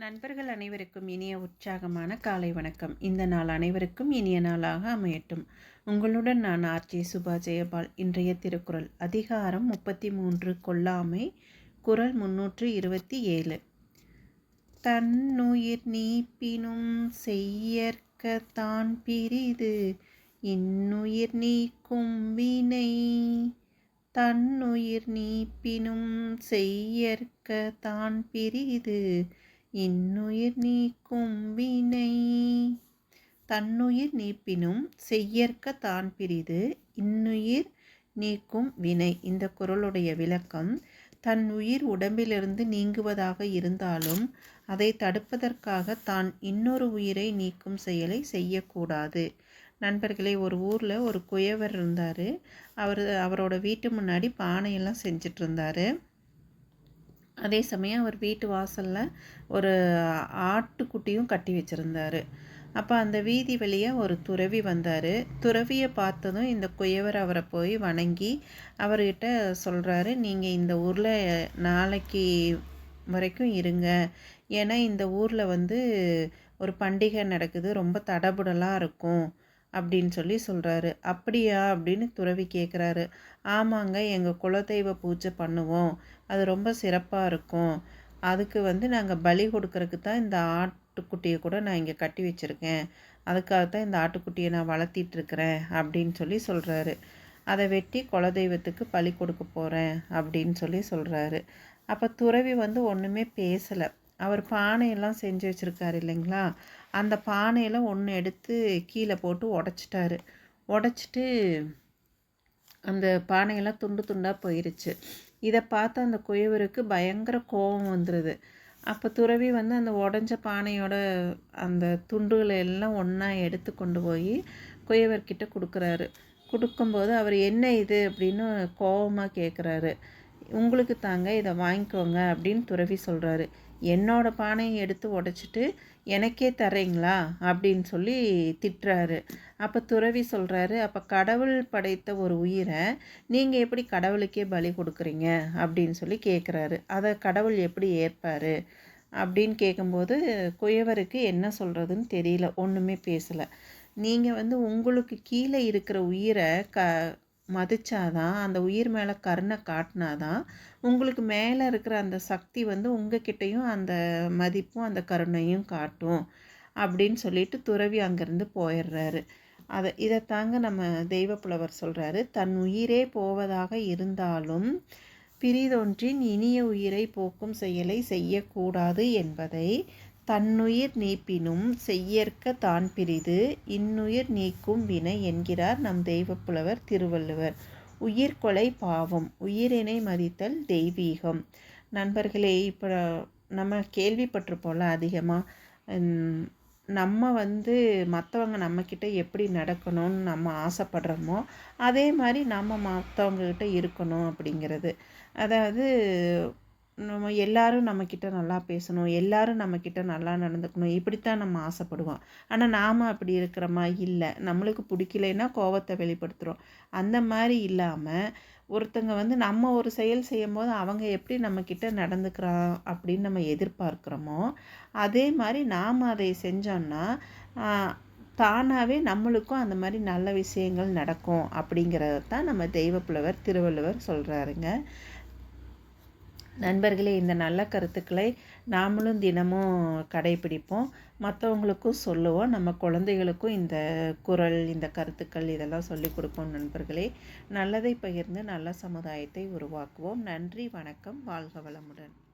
நண்பர்கள் அனைவருக்கும் இனிய உற்சாகமான காலை வணக்கம். இந்த நாள் அனைவருக்கும் இனிய நாளாக அமையட்டும். உங்களுடன் நான் ஆர்ஜே சுபா ஜெயபால். இன்றைய திருக்குறள் அதிகாரம் முப்பத்தி மூன்று கொல்லாமை குரல் முன்னூற்று இருபத்தி ஏழு. தன்னுயிர் நீப்பினும் செய்யற்க தான் பிரிது இன்னுயிர் நீக்கும் வினை. தன்னுயிர் நீப்பினும் செய்யற்க தான் பிரிது இன்னுயிர் நீக்கும் வினை தன்னுயிர் நீப்பினும் செய்யற்க தான் பிரிது இன்னுயிர் நீக்கும் வினை. இந்த குரலுடைய விளக்கம் தன் உயிர் உடம்பிலிருந்து நீங்குவதாக இருந்தாலும் அதை தடுப்பதற்காக தான் இன்னொரு உயிரை நீக்கும் செயலை செய்யக்கூடாது. நண்பர்களே ஒரு ஊரில் ஒரு குயவர் இருந்தார். அவர் அவரோட வீட்டு முன்னாடி பானையெல்லாம் செஞ்சிட்டு அதே சமயம் அவர் வீட்டு வாசலில் ஒரு ஆட்டுக்குட்டியும் கட்டி வச்சுருந்தார். அப்போ அந்த வீதி வழியாக ஒரு துறவி வந்தார். துறவியை பார்த்ததும் இந்த குயவர் அவரை போய் வணங்கி அவர்கிட்ட சொல்கிறாரு நீங்கள் இந்த ஊரில் நாளைக்கு வரைக்கும் இருங்க. ஏன்னா இந்த ஊரில் வந்து ஒரு பண்டிகை நடக்குது ரொம்ப தடபுடலாக இருக்கும். அப்படின்னு சொல்லி சொல்கிறாரு அப்படியா? அப்படின்னு துறவி கேட்குறாரு ஆமாங்க எங்கள் குலதெய்வ பூஜை பண்ணுவோம். அது ரொம்ப சிறப்பாக இருக்கும். அதுக்கு வந்து நாங்கள் பலி கொடுக்கறதுக்கு தான் இந்த ஆட்டுக்குட்டியை கூட நான் இங்கே கட்டி வச்சுருக்கேன். அதுக்காக தான் இந்த ஆட்டுக்குட்டியை நான் வளர்த்திட்ருக்கிறேன் அப்படின்னு சொல்லி சொல்கிறாரு அதை வெட்டி குலதெய்வத்துக்கு பலி கொடுக்க போகிறேன் அப்படின்னு சொல்லி சொல்கிறாரு அப்போ துறவி வந்து ஒன்றுமே பேசலை. அவர் பானையெல்லாம் செஞ்சு வச்சுருக்காரு இல்லைங்களா? அந்த பானையில் ஒன்று எடுத்து கீழே போட்டு உடச்சிட்டாரு. உடச்சிட்டு அந்த பானையெல்லாம் துண்டு துண்டாக போயிருச்சு. இதை பார்த்து அந்த குயவருக்கு பயங்கர கோபம் வந்துடுது அப்போ துறவி வந்து அந்த உடஞ்ச பானையோட அந்த துண்டுகளை எல்லாம் ஒன்றா எடுத்து கொண்டு போய் குயவர்கிட்ட கொடுக்குறாரு. கொடுக்கும்போது அவர் என்ன இது? அப்படின்னு கோபமாக கேட்குறாரு உங்களுக்கு தாங்க இதை வாங்கிக்கோங்க அப்படின்னு துறவி சொல்கிறாரு என்னோடய பானையை எடுத்து உடச்சிட்டு எனக்கே தர்றீங்களா? அப்படின்னு சொல்லி திட்டுறாரு. அப்போ துறவி சொல்கிறாரு அப்போ கடவுள் படைத்த ஒரு உயிரை நீங்கள் எப்படி கடவுளுக்கே பலி கொடுக்குறீங்க? அப்படின்னு சொல்லி கேட்குறாரு அதை கடவுள் எப்படி ஏற்பார் அப்படின்னு கேட்கும்போது குயவருக்கு என்ன சொல்கிறதுன்னு தெரியல ஒன்றுமே பேசலை. நீங்கள் வந்து உங்களுக்கு கீழே இருக்கிற உயிரை க மதிச்சாதான் அந்த உயிர் மேலே கருணை காட்டினாதான் உங்களுக்கு மேலே இருக்கிற அந்த சக்தி வந்து உங்ககிட்டையும் அந்த மதிப்பும் அந்த கருணையும் காட்டும் அப்படின்னு சொல்லிட்டு துறவி அங்கேருந்து போயிடுறாரு. அதை இதை தாங்க நம்ம தெய்வப்புலவர் சொல்கிறாரு தன் உயிரே போவதாக இருந்தாலும் பிரிதொன்றின் இனிய உயிரை போக்கும் செயலை செய்யக்கூடாது என்பதை தன்னுயிர் நீப்பினும் செய்யற்க தான் பிரிது இன்னுயிர் நீக்கும் வினை என்கிறார் நம் தெய்வப்புலவர் திருவள்ளுவர். உயிர்கொலை பாவம் உயிரினை மதித்தல் தெய்வீகம். நண்பர்களே இப்போ நம்ம கேள்விப்பட்டிருப்போம்ல அதிகமாக நம்ம வந்து மற்றவங்க நம்மக்கிட்ட எப்படி நடக்கணும்னு நம்ம ஆசைப்படுறோமோ அதே மாதிரி நம்ம மற்றவங்கக்கிட்ட இருக்கணும் அப்படிங்கிறது. அதாவது நம்ம எல்லாரும் நம்மக்கிட்ட நல்லா பேசணும். எல்லாரும் நம்மக்கிட்ட நல்லா நடந்துக்கணும். இப்படித்தான் நம்ம ஆசைப்படுவோம். ஆனால் நாம் அப்படி இருக்கிறோமா இல்லை. நம்மளுக்கு பிடிக்கலைன்னா கோவத்தை வெளிப்படுத்துகிறோம் அந்த மாதிரி இல்லாமல் ஒருத்தங்க வந்து நம்ம ஒரு செயல் செய்யும் போது அவங்க எப்படி நம்மக்கிட்ட நடந்துக்கிறான் அப்படின்னு நம்ம எதிர்பார்க்குறோமோ அதே மாதிரி நாம் அதை செஞ்சோன்னா தானாகவே நம்மளுக்கும் அந்த மாதிரி நல்ல விஷயங்கள் நடக்கும் அப்படிங்கிறத தான் நம்ம தெய்வப்புலவர் திருவள்ளுவர் சொல்கிறாருங்க நண்பர்களே இந்த நல்ல கருத்துக்களை நாமளும் தினமும் கடைபிடிப்போம். மற்றவங்களுக்கும் சொல்லுவோம். நம்ம குழந்தைகளுக்கும் இந்த குரல் இந்த கருத்துக்கள் இதெல்லாம் சொல்லிக் கொடுப்போம் நண்பர்களே. நல்லதை பகிர்ந்து நல்ல சமுதாயத்தை உருவாக்குவோம். நன்றி வணக்கம். வாழ்க வளமுடன்.